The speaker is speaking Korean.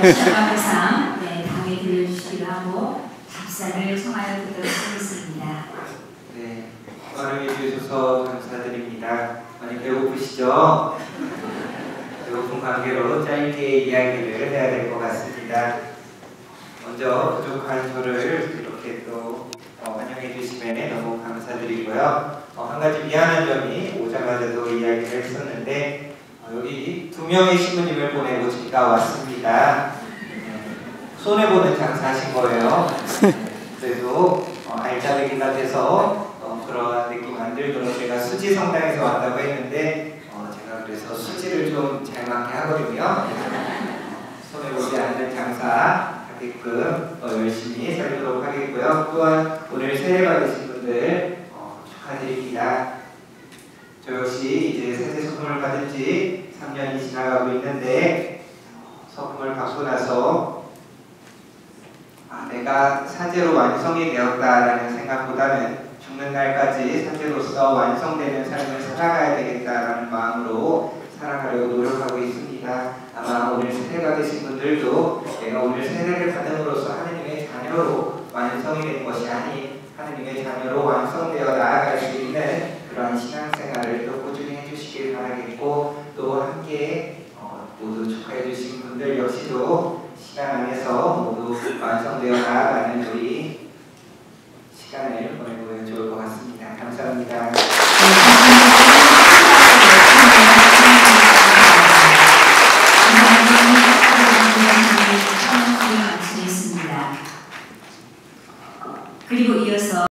항상 네, 당에 들려주시기도 하고 답사를 청하여 듣도록 하겠습니다. 네, 발음해 주셔서 감사드립니다. 많이 배고프시죠? 배고픈 관계로 짧게 이야기를 해야 될 것 같습니다. 먼저 부족한 저를 이렇게 또 어, 환영해 주시면 너무 감사드리고요. 어, 한 가지 미안한 점이 오자마자도 이야기를 했었는데 어, 여기 두 명의 신부님을 보내고 제가 왔습니다. 네, 손해보는 장사하신 거예요. 그래도 어, 알짜배기 같아서 어, 그런 느낌 안 들도록 제가 수지 성당에서 왔다고 했는데 어, 제가 그래서 수지를 좀 잘 맞게 하거든요. 손해보지 않는 장사 하게끔 어, 열심히 살도록 하겠고요. 또한 오늘 세례 받으신 분들 어, 축하드립니다. 저 역시 이제 세대 선물을 받은 지 3년이 지나가고 있는데 어, 선물을 받고 나서 아, 내가 사제로 완성이 되었다라는 생각보다는 죽는 날까지 사제로서 완성되는 삶을 살아가야 되겠다라는 마음으로 살아가려고 노력하고 있습니다. 아마 오늘 세례 받으신 분들도 내가 오늘 세례를 받음으로써 하느님의 자녀로 완성이 된 것이 아닌 하느님의 자녀로 완성되어 나아갈 수 있는 그러한 신앙생활을 또 꾸준히 해주시길 바라겠고 또 함께 어, 모두 축하해 주신 분들 역시도 시간 안에서 모두 나아가는 우리 시간을 보내보면 좋을 것 같습니다. 감사합니다. 그리고 이어서